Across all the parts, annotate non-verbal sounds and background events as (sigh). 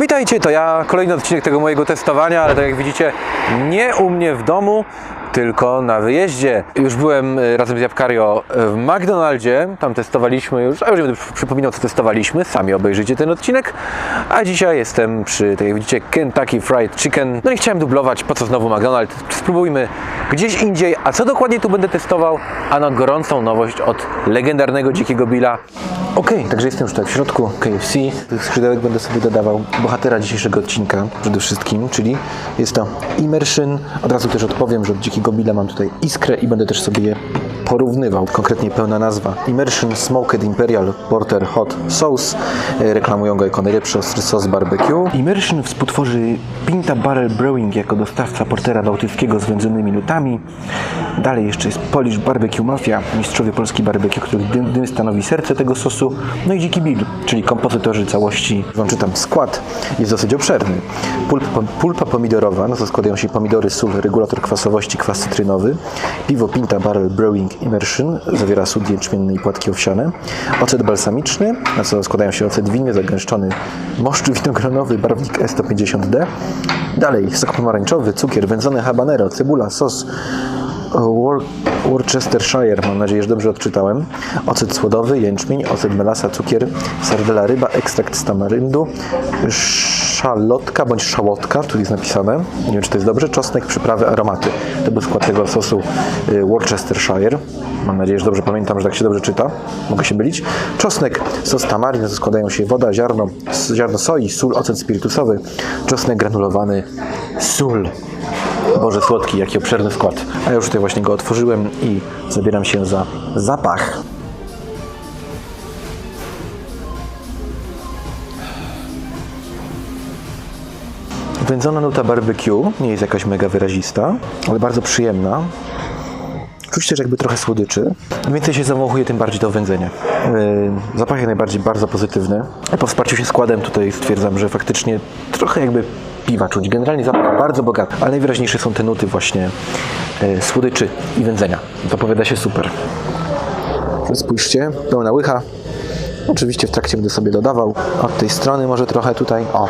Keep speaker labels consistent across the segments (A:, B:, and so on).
A: Witajcie, to ja, kolejny odcinek tego mojego testowania, ale tak jak widzicie, nie u mnie w domu, tylko na wyjeździe. Już byłem e, razem z Jabkario w McDonaldzie, tam testowaliśmy już, a już nie będę przy- przypominał co testowaliśmy, sami obejrzyjcie ten odcinek. A dzisiaj jestem przy, tak jak widzicie, Kentucky Fried Chicken. No i chciałem dublować, po co znowu McDonald's, spróbujmy gdzieś indziej, a co dokładnie tu będę testował? Ano gorącą nowość od legendarnego Dzikiego Billa. Okej, także jestem już tutaj w środku KFC. Tych skrzydełek będę sobie dodawał bohatera dzisiejszego odcinka przede wszystkim, czyli jest to Immersion. Od razu też odpowiem, że od Dzikiego Billa mam tutaj iskrę i będę też sobie je porównywał. Konkretnie pełna nazwa Immersion Smoked Imperial Porter Hot Sauce. E, Reklamują go jako najlepszy ostry sos barbecue. Immersion współtworzy Pinta Barrel Brewing jako dostawca portera bałtyckiego z wędzonymi nutami. Dalej jeszcze jest Polish Barbecue Mafia, mistrzowie polski barbecue, których dym, dym stanowi serce tego sosu. No i Dziki Bill, czyli kompozytorzy całości. Wam czytam skład, jest dosyć obszerny. Pulpa, pulpa pomidorowa, no to składają się pomidory, sól, regulator kwasowości, kwas cytrynowy. Piwo Pinta Barrel Brewing Immersion, zawiera sód jęczmienny i płatki owsiane. Ocet balsamiczny, na co składają się ocet winny, zagęszczony moszcz winogronowy, barwnik E150D. Dalej sok pomarańczowy, cukier, wędzone habanero, cebula, sos Wor- Worcestershire, mam nadzieję, że dobrze odczytałem. Ocet słodowy, jęczmień, ocet melasa, cukier, sardela ryba, ekstrakt z tamaryndu, szalotka bądź szałotka, tu jest napisane, nie wiem czy to jest dobrze, czosnek, przyprawy, aromaty. To był skład tego sosu y, Worcestershire. Mam nadzieję, że dobrze pamiętam, że tak się dobrze czyta. Mogę się mylić. Czosnek, sos tamaryn, to składają się woda, ziarno, ziarno soi, sól, ocet spirytusowy, czosnek granulowany, sól. Boże słodki, jaki obszerny skład. A ja już tutaj właśnie go otworzyłem i zabieram się za zapach. Wędzona nuta barbecue nie jest jakaś mega wyrazista, ale bardzo przyjemna. Czuć też jakby trochę słodyczy. Im więcej się zawąchuje, tym bardziej to wędzenie. Yy, Zapach jak najbardziej bardzo pozytywny. Po wsparciu się składem tutaj stwierdzam, że faktycznie trochę jakby piwa czuć. Generalnie zapach bardzo bogaty, ale najwyraźniejsze są te nuty właśnie yy, słodyczy i wędzenia. To powiada się super. Spójrzcie, pełna łycha. Oczywiście w trakcie będę sobie dodawał. Od tej strony może trochę tutaj. O,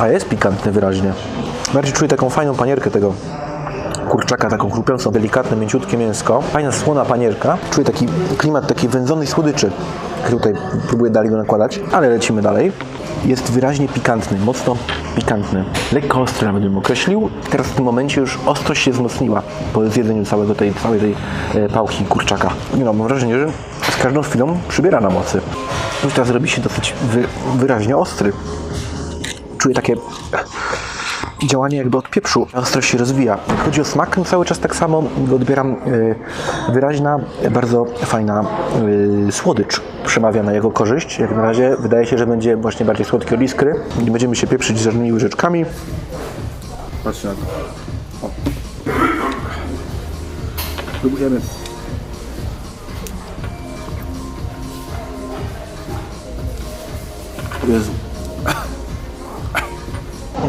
A: A jest pikantny wyraźnie. Bardziej czuję taką fajną panierkę tego kurczaka, taką chrupiącą, delikatne, mięciutkie mięsko. Fajna słona panierka. Czuję taki klimat takiej wędzonej słodyczy, który tutaj próbuję dalej go nakładać, ale lecimy dalej. Jest wyraźnie pikantny, mocno pikantny. Lekko ostry nawet bym określił. Teraz w tym momencie już ostrość się wzmocniła po zjedzeniu całego tej, całej tej e, pałki kurczaka. No, mam wrażenie, że z każdą chwilą przybiera na mocy. Już teraz robi się dosyć wy, wyraźnie ostry czuję takie działanie jakby od pieprzu. Ostrość się rozwija. Chodzi o smak, no cały czas tak samo odbieram y, wyraźna, bardzo fajna y, słodycz przemawia na jego korzyść. Jak na razie wydaje się, że będzie właśnie bardziej słodki od iskry. Nie będziemy się pieprzyć z żadnymi łyżeczkami.
B: Patrzcie na to. O. Próbujemy. Jezu.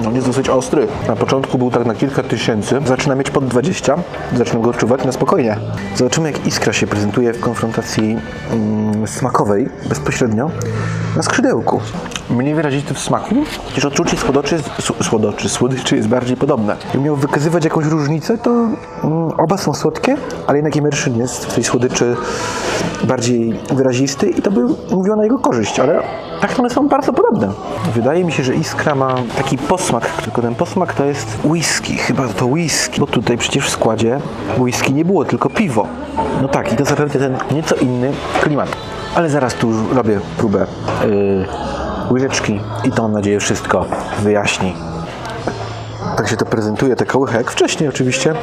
A: On jest dosyć ostry. Na początku był tak na kilka tysięcy. Zaczyna mieć pod 20. Zaczynam go odczuwać na spokojnie. Zobaczymy, jak iskra się prezentuje w konfrontacji mm, smakowej bezpośrednio na skrzydełku. Mniej wyrazisty w smaku, chociaż odczucie słodoczy, słodoczy, słodyczy jest bardziej podobne. Jakbym miał wykazywać jakąś różnicę, to mm, oba są słodkie, ale jednak Immersion jest w tej słodyczy bardziej wyrazisty i to by mówiło na jego korzyść, ale tak one są bardzo podobne. Wydaje mi się, że Iskra ma taki posmak, tylko ten posmak to jest whisky, chyba to whisky, bo tutaj przecież w składzie whisky nie było, tylko piwo. No tak, i to zapewne ten nieco inny klimat. Ale zaraz tu robię próbę yy, łyżeczki i to mam nadzieję wszystko wyjaśni. Tak się to prezentuje, te kołycha, jak wcześniej oczywiście.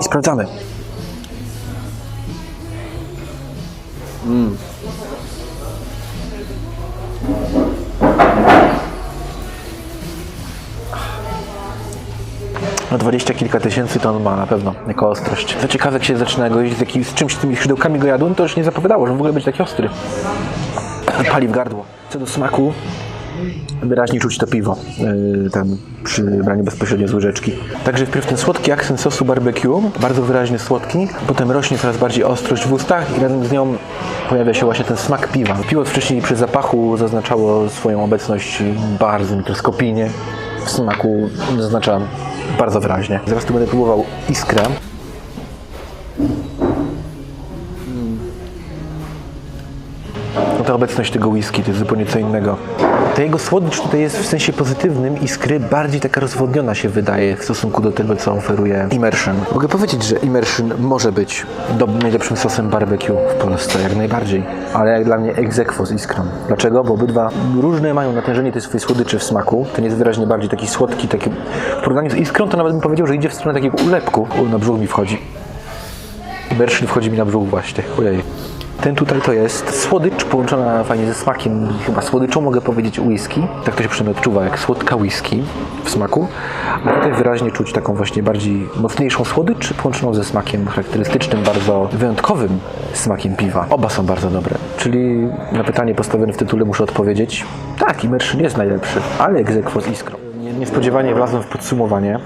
A: I sprawdzamy. No dwadzieścia kilka tysięcy ton ma na pewno, jako ostrość. Co ciekawe, jak się zaczyna go jeść z, jakimś, z czymś, z tymi szydełkami go jadłem, to już nie zapowiadało, że w ogóle będzie taki ostry. Pali w gardło. Co do smaku, wyraźnie czuć to piwo yy, przy braniu bezpośrednio z łyżeczki. Także wpierw ten słodki akcent sosu barbecue, bardzo wyraźnie słodki, potem rośnie coraz bardziej ostrość w ustach i razem z nią pojawia się właśnie ten smak piwa. Piwo wcześniej przy zapachu zaznaczało swoją obecność bardzo mikroskopijnie, w smaku zaznacza bardzo wyraźnie. Zaraz tu będę próbował iskrę. Obecność tego whisky to jest zupełnie co innego. Ta jego słodycz tutaj jest w sensie pozytywnym iskry bardziej taka rozwodniona się wydaje w stosunku do tego, co oferuje Immersion. Mogę powiedzieć, że Immersion może być dob- najlepszym sosem barbecue w Polsce, jak najbardziej. Ale jak dla mnie ex z iskrą. Dlaczego? Bo obydwa różne mają natężenie tej swojej słodyczy w smaku. Ten jest wyraźnie bardziej taki słodki, taki... w porównaniu z iskrą to nawet bym powiedział, że idzie w stronę takiego ulepku. U, na brzuch mi wchodzi. Immersion wchodzi mi na brzuch właśnie. Ojej. Ten tutaj to jest słodycz połączona fajnie ze smakiem, chyba słodyczą mogę powiedzieć whisky. Tak to się przynajmniej odczuwa, jak słodka whisky w smaku. A tutaj wyraźnie czuć taką właśnie bardziej mocniejszą słodycz połączoną ze smakiem charakterystycznym, bardzo wyjątkowym smakiem piwa. Oba są bardzo dobre. Czyli na pytanie postawione w tytule muszę odpowiedzieć, tak, Immersion jest najlepszy, ale egzekwo z iskrą. Nie- Niespodziewanie wlazłem w podsumowanie.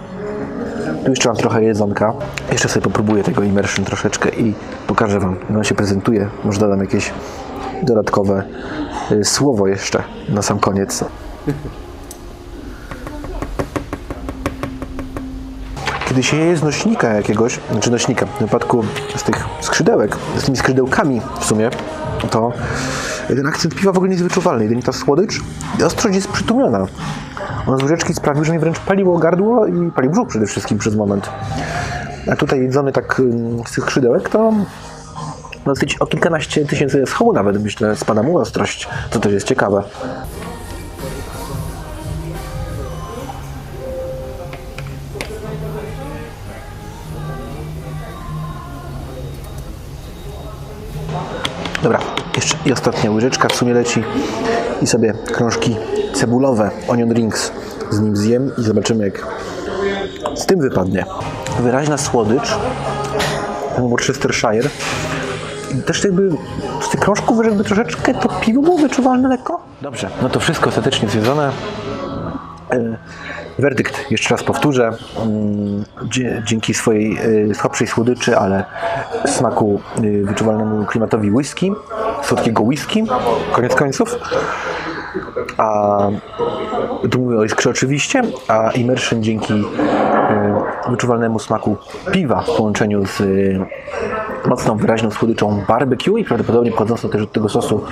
A: Tu jeszcze mam trochę jedzonka. Jeszcze sobie popróbuję tego immersion troszeczkę i pokażę Wam, jak on się prezentuje. Może dodam jakieś dodatkowe y, słowo jeszcze na sam koniec. Kiedy się je z nośnika jakiegoś, znaczy nośnika, w wypadku z tych skrzydełek, z tymi skrzydełkami w sumie, to ten akcent piwa w ogóle nie jest wyczuwalny. Jedynie ta słodycz ostrość jest przytłumiona. Łyżeczki sprawił, że mi wręcz paliło gardło i palił brzuch przede wszystkim przez moment. A tutaj jedzony tak z tych skrzydełek to dosyć o kilkanaście tysięcy schołu nawet myślę spada mu ostrość, co też jest ciekawe. Dobra, jeszcze i ostatnia łyżeczka w sumie leci i sobie krążki cebulowe, onion rings z nim zjem i zobaczymy jak z tym wypadnie. Wyraźna słodycz, ten Worcestershire. Też jakby z tych krążków jakby troszeczkę to piwo było wyczuwalne lekko. Dobrze, no to wszystko ostatecznie zjedzone. E, Werdykt jeszcze raz powtórzę. Mm, Dzięki swojej e, słabszej słodyczy, ale smaku e, wyczuwalnemu klimatowi whisky, słodkiego whisky, koniec końców. A tu mówię o iskrze oczywiście, a immersion dzięki e, wyczuwalnemu smaku piwa w połączeniu z e, mocną, wyraźną słodyczą barbecue i prawdopodobnie pochodzącą też od tego sosu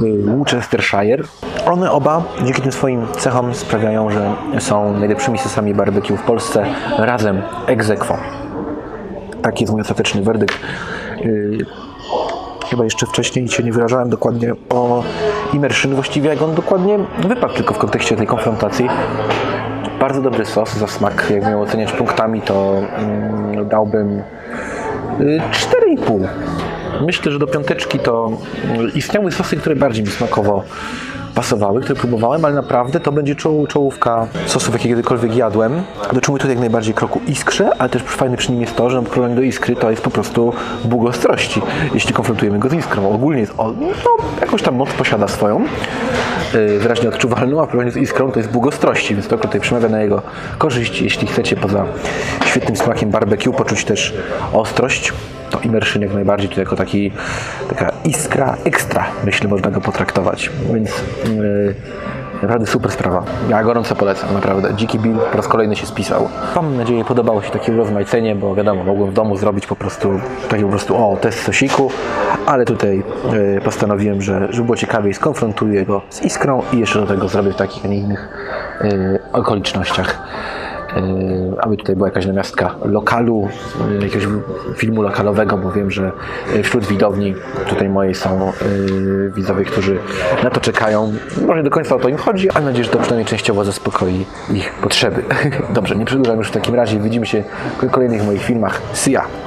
A: e, Worcestershire. One oba dzięki tym swoim cechom sprawiają, że są najlepszymi sosami barbecue w Polsce razem ex aequo. Taki jest mój ostateczny werdykt. Yy, Chyba jeszcze wcześniej się nie wyrażałem dokładnie o immersion, właściwie jak on dokładnie wypadł, tylko w kontekście tej konfrontacji. Bardzo dobry sos za smak. Jak miał oceniać punktami, to mm, dałbym y, 4,5. Myślę, że do piąteczki to y, istniały sosy, które bardziej mi smakowo pasowały, które próbowałem, ale naprawdę to będzie czoł, czołówka sosów, jakie kiedykolwiek jadłem. Dotrzymuję tutaj jak najbardziej kroku iskrze, ale też fajne przy nim jest to, że w porównaniu do iskry to jest po prostu Bóg ostrości, jeśli konfrontujemy go z iskrą. Ogólnie jest, o, no, jakąś tam moc posiada swoją, yy, wyraźnie odczuwalną, a w porównaniu z iskrą to jest Bóg ostrości, więc to tutaj przemawia na jego korzyść. Jeśli chcecie poza świetnym smakiem barbecue poczuć też ostrość, to immersion jak najbardziej to jako taki, taka iskra ekstra, myślę, można go potraktować. Więc yy, naprawdę super sprawa. Ja gorąco polecam, naprawdę. Dziki Bill po raz kolejny się spisał. Mam nadzieję, podobało się takie urozmaicenie, bo wiadomo, mogłem w domu zrobić po prostu taki po prostu, o, test sosiku, ale tutaj yy, postanowiłem, że żeby było ciekawiej, skonfrontuję go z iskrą i jeszcze do tego zrobię w takich, a nie innych yy, okolicznościach. Yy, aby tutaj była jakaś namiastka lokalu, yy, jakiegoś filmu lokalowego, bo wiem, że yy, wśród widowni tutaj mojej są widzowie, którzy na to czekają. Może nie do końca o to im chodzi, ale mam nadzieję, że to przynajmniej częściowo zaspokoi ich potrzeby. (laughs) Dobrze, nie przedłużam już w takim razie. Widzimy się w kolejnych moich filmach. See ya!